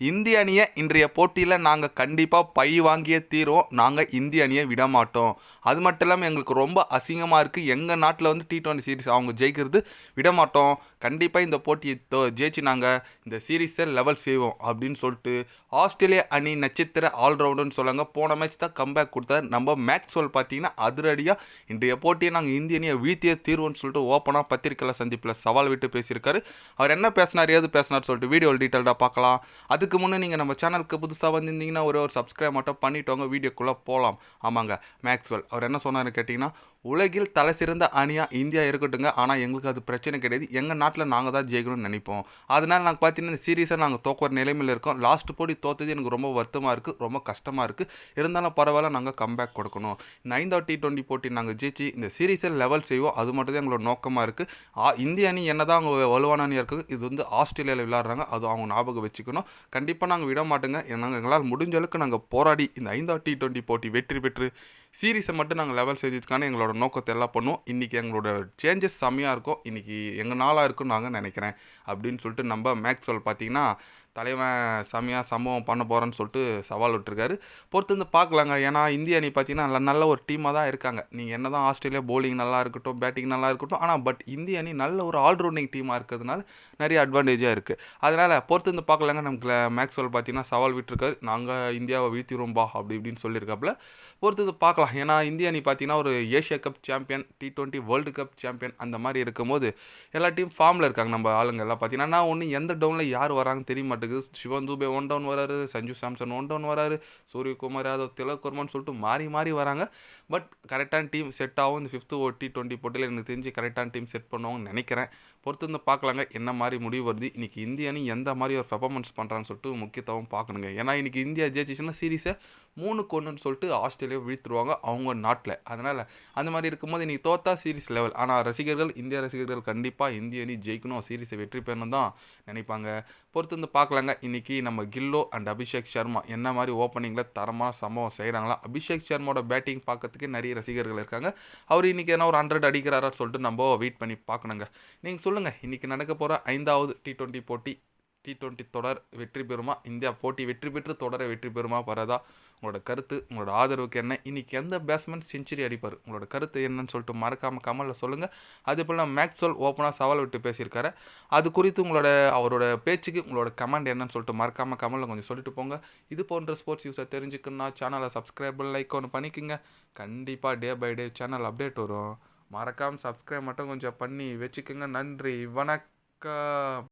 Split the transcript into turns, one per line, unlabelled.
இந்திய அணியை இன்றைய போட்டியில் நாங்கள் கண்டிப்பாக பை வாங்கியே தீருவோம். நாங்கள் இந்திய அணியை விட மாட்டோம் அது மட்டும் இல்லாமல் எங்களுக்கு ரொம்ப அசிங்கமாக இருக்குது எங்கள் நாட்டில் வந்து டி ட்வெண்ட்டி சீரிஸ் அவங்க ஜெயிக்கிறது விட மாட்டோம் கண்டிப்பாக இந்த போட்டியை தோ ஜெயிச்சு நாங்கள் இந்த சீரீஸை லெவல் செய்வோம் அப்படின்னு சொல்லிட்டு ஆஸ்திரேலியா அணி நட்சத்திர ஆல்ரவுண்டர்னு சொல்லுவாங்க போன மேட்ச் தான் கம்பேக் கொடுத்தாரு. நம்ம மேக்ஸ்வெல் பார்த்தீங்கன்னா அதிரடியாக இன்றைய போட்டியை நாங்கள் இந்திய அணியை வீழ்த்தியே தீர்வோன்னு சொல்லிட்டு ஓப்பனாக பத்திரிக்கையில் சந்திப்பில் சவால் விட்டு பேசியிருக்காரு. அவர் என்ன பேசினார் ஏது பேசினார் சொல்லிட்டு வீடியோ டீட்டெயில்டாக பார்க்கலாம். அது அதுக்கு முன்னே நீங்கள் நம்ம சேனலுக்கு புதுசாக வந்திருந்தீங்கன்னா ஒரே ஒரு சப்ஸ்கிரைப் மட்டும் பண்ணிட்டோங்க. வீடியோக்குள்ளே போகலாம் ஆமாங்க மேக்ஸ்வெல். அவர் என்ன சொன்னார்னு கேட்டிங்கன்னா உலகில் தலை சிறந்த அணியாக இந்தியா இருக்கட்டுங்க ஆனால் எங்களுக்கு அது பிரச்சனை கிடையாது. எங்கள் நாட்டில் நாங்கள் தான் ஜெயிக்கணும்னு நினைப்போம். அதனால் நாங்கள் பார்த்தீங்கன்னா இந்த சீரீஸை நாங்கள் தோக்குற நிலைமையில் இருக்கோம். லாஸ்ட் போடி தோத்தது எனக்கு ரொம்ப வருத்தமாக இருக்குது ரொம்ப கஷ்டமாக இருக்குது இருந்தாலும் பரவாயில்ல நாங்கள் கம்பேக் கொடுக்கணும். இந்த ஐந்தாவது டி டுவெண்ட்டி போட்டி நாங்கள் ஜெயிச்சு இந்த சீரீஸை லெவல் செய்வோம். அது மட்டும் தான் எங்களோட நோக்கமாக இருக்குது இந்திய அணி என்ன தான் அவங்க வலுவான அணியாக இருக்குது இது வந்து ஆஸ்திரேலியாவில் விளாட்றாங்க அது அவங்க ஞாபகம் வச்சுக்கணும். கண்டிப்பாக நாங்கள் விட மாட்டோங்க. நாங்கள் எங்களால் முடிஞ்ச அளவுக்கு நாங்கள் போராடி இந்த ஐந்தாவது டி டுவெண்ட்டி போட்டி வெற்றி பெற்று சீரீஸை மட்டும் நாங்கள் லெவல் செஞ்சதுக்கான எங்களோட நோக்கத்தை எல்லாம் பண்ணுவோம். இன்றைக்கி எங்களோட சேஞ்சஸ் செம்மையாக இருக்கும். இன்றைக்கி எங்கள் நாளாக இருக்கும்னு நாங்கள் நினைக்கிறேன். அப்படின்னு சொல்லிட்டு நம்ம மேக்ஸ்வெல் பார்த்தீங்கன்னா தலைவன் செம்மையாக சம்பவம் பண்ண போகிறேன்னு சொல்லிட்டு சவால் விட்டுருக்காரு. பொறுத்து வந்து பார்க்கலாங்க. ஏன்னா இந்திய அணி பார்த்தீங்கன்னா நல்ல நல்ல ஒரு டீமாக தான் இருக்காங்க. நீங்கள் என்ன தான் ஆஸ்திரேலியா போலிங் நல்லா இருக்கட்டும் பேட்டிங் நல்லா இருக்கட்டும் ஆனால் பட் இந்திய அணி நல்ல ஒரு ஆல்ரவுண்டிங் டீமாக இருக்கிறதுனால நிறைய அட்வான்டேஜாக இருக்குது அதனால் பொறுத்து வந்து பார்க்கலாங்க. நமக்கு மேக்ஸ்வெல் பார்த்தீங்கன்னா சவால் விட்டுருக்காரு. நாங்கள் இந்தியாவை வீழ்த்திடுவோம்பா அப்படி இப்படின்னு சொல்லியிருக்காப்புல. பொறுத்து வந்து பார்க்கலாம். ஏன்னா இந்திய அணி பார்த்தீங்கன்னா ஒரு Asia cup champion T twenty world cup champion அந்த மாதிரி இருக்கும்போது எல்லா டீம் ஃபார்மில் இருக்காங்க நம்ம ஆளுங்க. எல்லாம் பார்த்தீங்கன்னா நான் ஒன்று எந்த டவுனில் யார் வராங்கன்னு தெரிய மாட்டேங்குது. சிவன் தூபே ஒன் டவுன் வராரு சஞ்சு சாம்சன் ஒன் டவுன் வராரு சூரியகுமார் யாதவ் திலக் சொல்லிட்டு மாறி மாறி வராங்க. பட் கரெக்டான டீம் செட் ஆகும். இந்த ஃபிஃப்த்து ஓ டி டுவெண்ட்டி போட்டியில் எனக்கு தெரிஞ்சு கரெக்டான டீம் செட் பண்ணுவாங்கன்னு நினைக்கிறேன். பொறுத்து வந்து பார்க்கலாங்க என்ன மாதிரி முடிவு வருது. இன்றைக்கி இந்திய அணி எந்த மாதிரி ஒரு பெர்ஃபார்மன்ஸ் பண்ணுறான்னு சொல்லிட்டு முக்கியத்துவம் பார்க்கணுங்க. ஏன்னா இன்றைக்கி இந்தியா ஜெயிச்சிச்சுன்னா சீரீஸை மூணுக்கு ஒன்றுன்னு சொல்லிட்டு ஆஸ்திரேலியா வீழ்த்துருவாங்க அவங்க நாட்டில். அதனால் அந்த மாதிரி இருக்கும்போது இன்றைக்கி தோத்தா சீரிஸ் லெவல் ஆனால் ரசிகர்கள் இந்திய ரசிகர்கள் கண்டிப்பாக இந்திய அணி ஜெயிக்கணும். சீரீஸை வெற்றி பெறணும் தான் நினைப்பாங்க. பொறுத்து வந்து பார்க்கலாங்க. இன்றைக்கி நம்ம கில்லோ அண்ட் அபிஷேக் சர்மா என்ன மாதிரி ஓப்பனிங்கில் தரமான சம்பவம் செய்கிறாங்களா அபிஷேக் சர்மாவோட பேட்டிங் பார்க்கறதுக்கு நிறைய ரசிகர்கள் இருக்காங்க. அவர் இன்றைக்கி என்ன ஒரு ஹண்ட்ரட் அடிக்கிறாரான்னு சொல்லிட்டு நம்ம வெயிட் பண்ணி பார்க்கணுங்க. நீங்கள் சொல்லுங்கள் இன்றைக்கி நடக்க போகிற ஐந்தாவது டி டுவெண்ட்டி போட்டி டி டுவெண்ட்டி தொடர் வெற்றி பெறுமா? இந்தியா போட்டி வெற்றி பெற்று தொடரை வெற்றி பெறுமா? பரதா உங்களோட கருத்து உங்களோட ஆதரவுக்கு என்ன? இன்றைக்கி எந்த பேட்ஸ்மேன் செஞ்சுரி அடிப்பார்? உங்களோட கருத்து என்னன்னு சொல்லிட்டு மறக்காமல் கமலில் சொல்லுங்கள் அதே போல் மேக்ஸ்வெல் ஓப்பனாக சவால் விட்டு பேசியிருக்காரு. அது குறித்து உங்களோட அவரோட பேச்சுக்கு உங்களோட கமெண்ட் என்னன்னு சொல்லிட்டு மறக்காமல் கமலில் கொஞ்சம் சொல்லிட்டு போங்க. இது போன்ற ஸ்போர்ட்ஸ் யூஸை தெரிஞ்சுக்கணுன்னா சேனலை சப்ஸ்கிரைப் லைக் ஒன்று பண்ணிக்கோங்க. கண்டிப்பாக day by day channel update வரும். மறக்காமல் சப்ஸ்கிரைப் மட்டும் கொஞ்சம் பண்ணி வச்சுக்கோங்க. நன்றி. வணக்கம்.